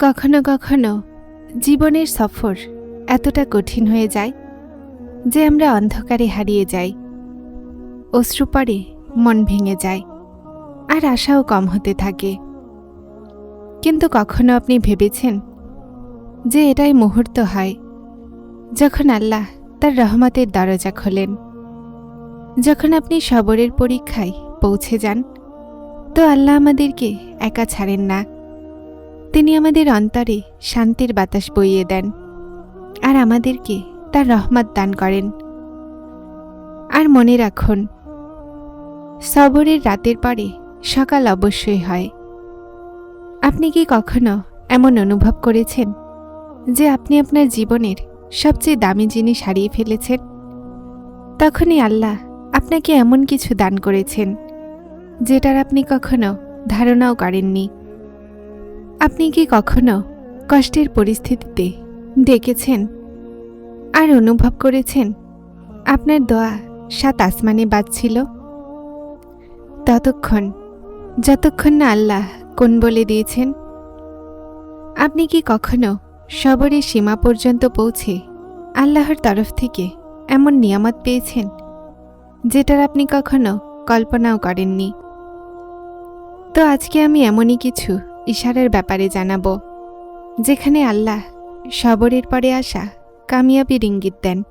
কখনো কখনো জীবনের সফর এতটা কঠিন হয়ে যায় যে আমরা অন্ধকারে হারিয়ে যাই, অশ্রু পড়ে মন ভেঙে যায় আর আশাও কম হতে থাকে। কিন্তু কখনো আপনি ভেবেছেন যে এটাই মুহূর্ত হয় যখন আল্লাহ তার রহমতের দরজা খোলেন? যখন আপনি সবরের পরীক্ষায় পৌঁছে যান, তো আল্লাহ আমাদেরকে একা ছাড়েন না। তিনি আমাদের অন্তরে শান্তির বাতাস বইয়ে দেন। আর আমাদেরকে তার রহমত দান করেন। আর মনে রাখুন, সবরের রাতের পরে সকাল অবশ্যই হয়। আপনি কি কখনো এমন অনুভব করেছেন যে আপনি আপনার জীবনের সবচেয়ে দামি জিনিস হারিয়ে ফেলেছেন? তখনই আল্লাহ আপনাকে এমন কিছু দান করেছেন, যেটার আপনি কখনো ধারণাও করেননি। আপনি কি কখনো কষ্টের পরিস্থিতিতে ডেকেছেন আর অনুভব করেছেন, আপনার দোয়া সাত আসমানে বাজছিল? ততক্ষণ, যতক্ষণ না আল্লাহ কোন বলে দিয়েছেন? আপনি কি কখনো সবরের সীমা পর্যন্ত পৌঁছে আল্লাহর তরফ থেকে এমন নিয়ামত পেয়েছেন, যেটার আপনি কখনো কল্পনাও করেননি? তো আজকে আমি এমনই কিছু ইশারার ব্যাপারে জানাব। যেখানে আল্লাহ সবরের পরে আসা কামিয়াবির ইঙ্গিত দেন।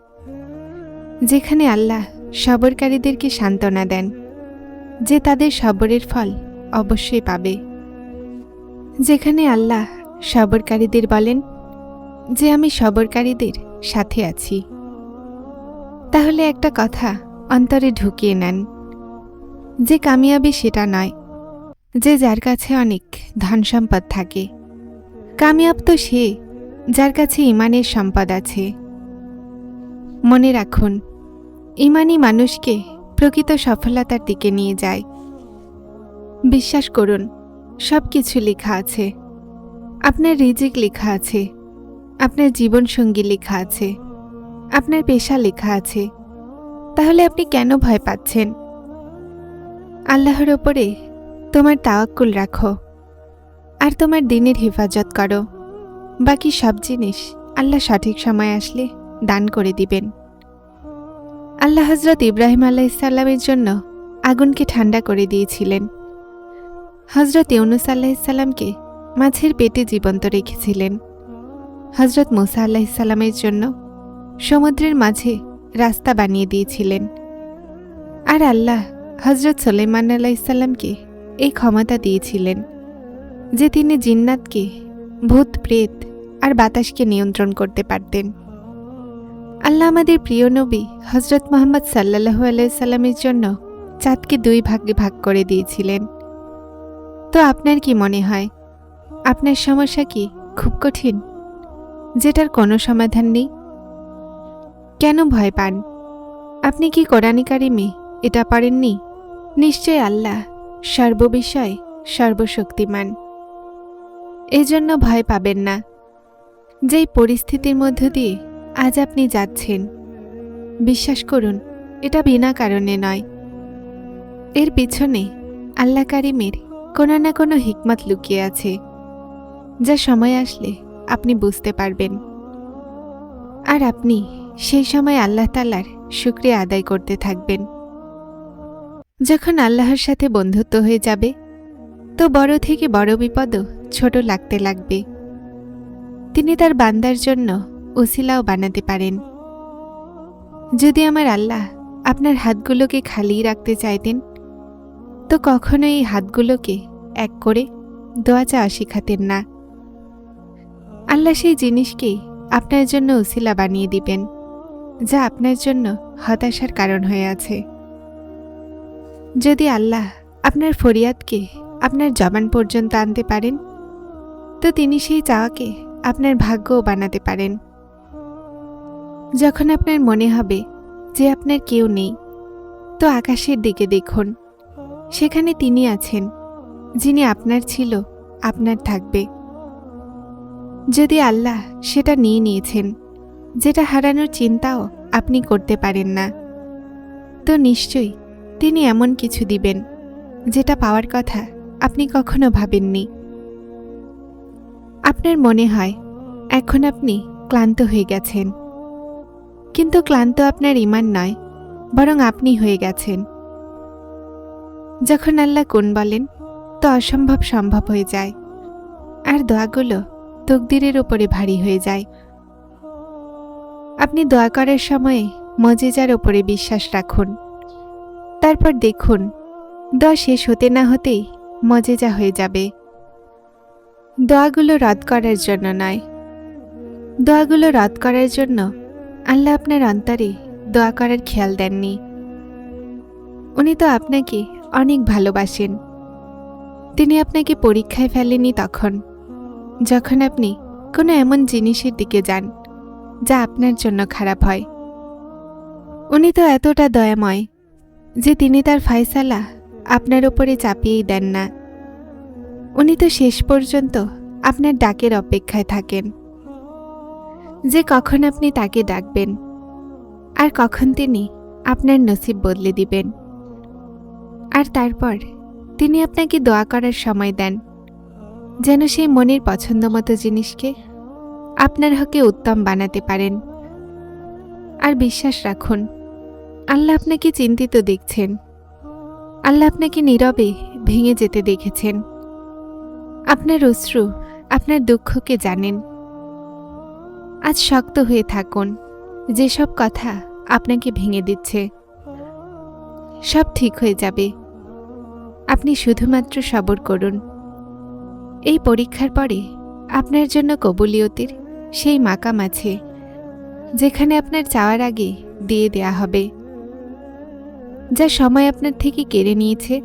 যেখানে আল্লাহ সবরকারীদেরকে সান্ত্বনা দেন, যে তাদের সবরের ফল অবশ্যই পাবে। যেখানে আল্লাহ সবরকারীদের বলেন, যে আমি সবরকারীদের সাথে আছি। তাহলে একটা কথা অন্তরে ঢুকিয়ে নেন, যে কামিয়াবি সেটা নয়। যে যার কাছে অনেক ধন সম্পদ থাকে। কামিয়াব তো সে, যার কাছে ইমানের সম্পদ আছে। মনে রাখুন ইমানই মানুষকে প্রকৃত সফলতার দিকে নিয়ে যায়। বিশ্বাস করুন সব কিছু লেখা আছে। আপনার রিজিক লেখা আছে। আপনার জীবনসঙ্গী লেখা আছে। আপনার পেশা লেখা আছে। তাহলে আপনি কেন ভয় পাচ্ছেন? আল্লাহর ওপরে তোমার তাওয়াক্কুল রাখো আর তোমার দিনের হেফাজত করো। বাকি সব জিনিস আল্লাহ সঠিক সময় আসলে দান করে দিবেন। আল্লাহ হজরত ইব্রাহিম আল্লাহিসাল্লামের জন্য আগুনকে ঠান্ডা করে দিয়েছিলেন। হজরত ইউনুস আল্লাহিসাল্লামকে মাছের পেটে জীবন্ত রেখেছিলেন। হজরত মুসা আল্লাহিসাল্লামের জন্য সমুদ্রের মাঝে রাস্তা বানিয়ে দিয়েছিলেন। আর আল্লাহ হজরত সোলেমান আলাইসাল্লামকে এই ক্ষমতা দিয়েছিলেন যে তিনি জিন্নাতকে ভূত, প্রেত আর বাতাসকে নিয়ন্ত্রণ করতে পারতেন। আল্লাহ আমাদের প্রিয় নবী হজরত মোহাম্মদ সাল্লাহু আলাইসাল্লামের জন্য চাঁদকে দুই ভাগে ভাগ করে দিয়েছিলেন। তো আপনার কি মনে হয়, আপনার সমস্যা কি খুব কঠিন? যেটার কোনো সমাধান নেই? কেন ভয় পান? আপনি কি কোরআনী কারিমে এটা পারেননি নিশ্চয় আল্লাহ সর্ববিষয়, সর্বশক্তিমান। এজন্য ভয় পাবেন না। যেই পরিস্থিতির মধ্য দিয়ে আজ আপনি যাচ্ছেন, বিশ্বাস করুন, এটা বিনা কারণে নয়। এর পিছনে আল্লাহ কারিমের কোনো না কোনো হিকমত লুকিয়ে আছে, যা সময় আসলে আপনি বুঝতে পারবেন। আর আপনি সেই সময় আল্লাহ তালার শুক্রিয়া আদায় করতে থাকবেন। যখন আল্লাহর সাথে বন্ধুত্ব হয়ে যাবে, তো বড় থেকে বড় বিপদও ছোট লাগতে লাগবে। তিনি তার বান্দার জন্য উসিলাও বানাতে পারেন। যদি আমার আল্লাহ আপনার হাতগুলোকে খালি রাখতে চাইতেন, তো কখনো এই হাতগুলোকে এক করে দোয়া চাওয়া শিখাতেন না। আল্লাহ সেই জিনিসকেই আপনার জন্য উসিলা বানিয়ে দিবেন, যা আপনার জন্য হতাশার কারণ হয়ে আছে। যদি আল্লাহ আপনার ফরিয়াদকে আপনার জবান পর্যন্ত আনতে পারেন, তো তিনি সেই চাওয়াকে আপনার ভাগ্যও বানাতে পারেন। যখন আপনার মনে হবে যে আপনার কেউ নেই, তো আকাশের দিকে দেখুন। সেখানে তিনি আছেন, যিনি আপনার ছিল, আপনার থাকবে। যদি আল্লাহ সেটা নিয়ে নিয়েছেন, যেটা হারানোর চিন্তাও আপনি করতে পারেন না, তো নিশ্চয়ই তিনি এমন কিছু দিবেন, যেটা পাওয়ার কথা আপনি কখনো ভাবেননি। আপনার মনে হয়, এখন আপনি ক্লান্ত হয়ে গেছেন। কিন্তু ক্লান্ত আপনার ইমান নয়, বরং আপনি হয়ে গেছেন। যখন আল্লাহ কোন বলেন, তো অসম্ভব সম্ভব হয়ে যায়। আর দোয়াগুলো তকদিরের ওপরে ভারী হয়ে যায়। আপনি দোয়া করার সময়ে মজেজার ওপরে বিশ্বাস রাখুন। তারপর দেখুন, দোয়া শেষ হতে না হতেই মজেজা হয়ে যাবে। দোয়াগুলো রদ করার জন্য নয়। দোয়াগুলো রদ করার জন্য আল্লাহ আপনার অন্তরে দোয়া করার খেয়াল দেননি। উনি তো আপনাকে অনেক ভালোবাসেন। তিনি আপনাকে পরীক্ষায় ফেলেনি তখন, যখন আপনি কোনো এমন জিনিসের দিকে যান, যা আপনার জন্য খারাপ হয়। উনি তো এতটা দয়াময় যে তিনি তার ফায়সালা আপনার ওপরে চাপিয়েই দেন না। উনি তো শেষ পর্যন্ত আপনার ডাকের অপেক্ষায় থাকেন। যে কখন আপনি তাকে ডাকবেন আর কখন তিনি আপনার নসিব বদলে দিবেন। আর তারপর তিনি আপনাকে দোয়া করার সময় দেন, যেন সেই মনের পছন্দ মতো জিনিসকে আপনার হকে উত্তম বানাতে পারেন। আর বিশ্বাস রাখুন আল্লাহ আপনাকে চিন্তিত দেখছেন। আল্লাহ আপনাকে নীরবে ভেঙে যেতে দেখেছেন। আপনার অশ্রু আপনার দুঃখকে জানেন। আজ শক্ত হয়ে থাকুন। যেসব কথা আপনাকে ভেঙে দিচ্ছে, সব ঠিক হয়ে যাবে। আপনি শুধুমাত্র সবর করুন। এই পরীক্ষার পরে আপনার জন্য কবুলিয়তের সেই মাকাম আছে, যেখানে আপনার চাওয়ার আগে দিয়ে দেয়া হবে। যা সময় আপনার থেকে কেড়ে নিয়েছে,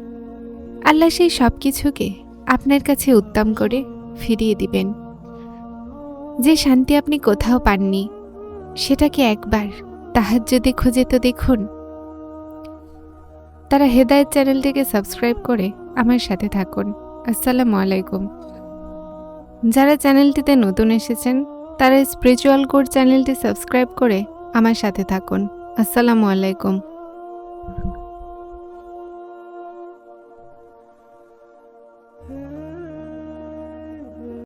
আল্লাহ সেই সব কিছুকে আপনার কাছে উত্তম করে ফিরিয়ে দিবেন। যে শান্তি আপনি কোথাও পাননি, সেটাকে একবার তাহার যদি খুঁজে তো দেখুন। তারা হেদায়ত চ্যানেলটিকে সাবস্ক্রাইব করে আমার সাথে থাকুন। আসসালামু আলাইকুম। যারা চ্যানেলটিতে নতুন এসেছেন, তারা স্পিরিচুয়াল কোড চ্যানেলটি সাবস্ক্রাইব করে আমার সাথে থাকুন। আসসালামু আলাইকুম। Thank you.